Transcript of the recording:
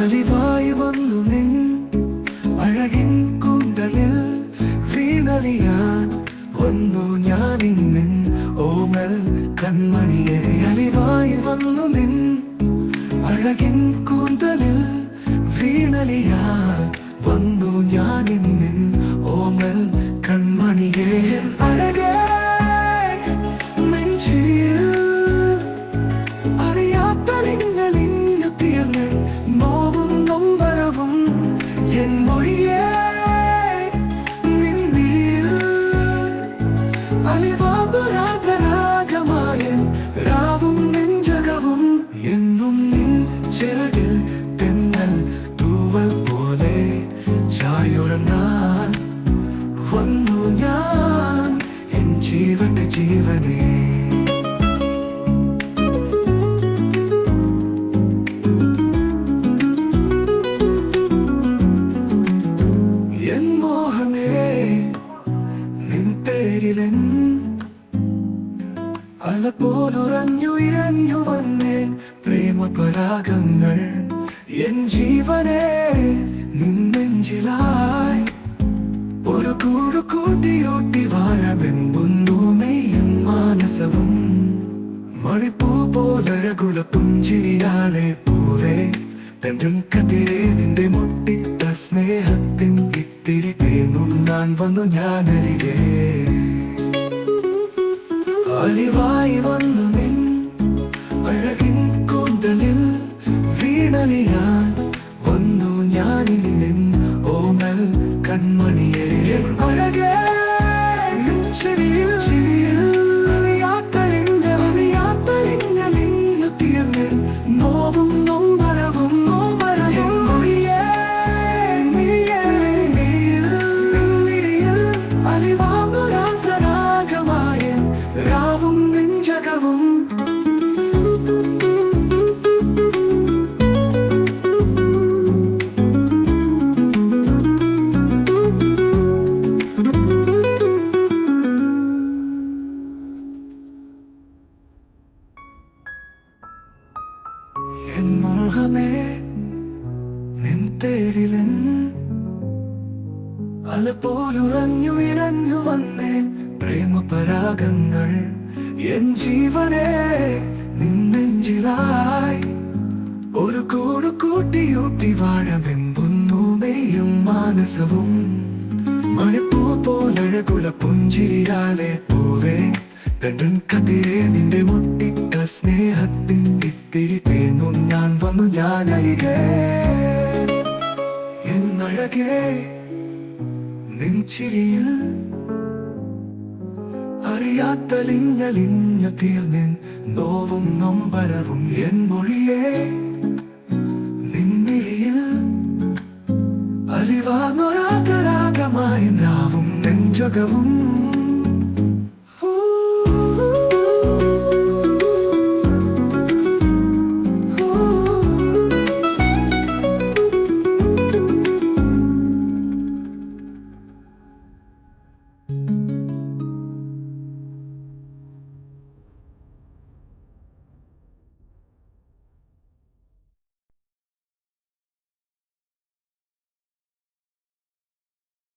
അലിവായി വന്നു നിൻ അഴകിൻ കൂന്തലിൽ വീണലിയാൻ വന്നു ഞാൻ ഇന്നിൻ ഓമൽ കൺമണിയെ. അലിവായി വന്നു നിൻ അഴകിൻ കൂന്തലിൽ വീണലിയാൻ വന്നു ഞാൻ ഇന്നിൻ ഓമൽ കൺമണിയെ. എൻ മോഹമേ നിൻ പേരിലെൻ അല പോലുറഞ്ഞു ഇരഞ്ഞു വന്നേ പ്രേമപരാഗങ്ങൾ. എൻ ജീവനെ നിൻ നെഞ്ചിലായി ഒരു കൂടു കൂട്ടിയോട്ടി വാഴമെമ്പുന്നു മെയ്യും മാനസവും. മണിപ്പൂ പോലഴകുള പുഞ്ചിരിയാളെ പൂവേ തെണ്ടും കതിരെ നിന്റെ മുട്ടിട്ട സ്നേഹത്തിൻ ഇത്തിരി തേന്നുണ്ണാൻ വന്നു ഞാൻ അരികെ അലിവായി വന്നു നിൻ അഴകിൻ കൂന്തലിൽ വീണലിയാൻ മോഹമേ നിൻ വന്നേ എൻ ഒരു മാനസവും. പൂവേ കതിരെ നിന്റെ മുട്ടിട്ട സ്നേഹത്തിൻ ഇത്തിരി തേന്നും ഞാൻ വന്നു ഞാൻ അരികെ എന്നഴകേ അറിയാത്തലിഞ്ഞലിഞ്ഞ തീർന്നിൻ നോവും നൊമ്പരവും എൻ മൊഴിയേ. നിൻമിഴിയിൽ അലിവാർന്നൊരാഗരാഗമായി നാവും നെഞ്ചകവും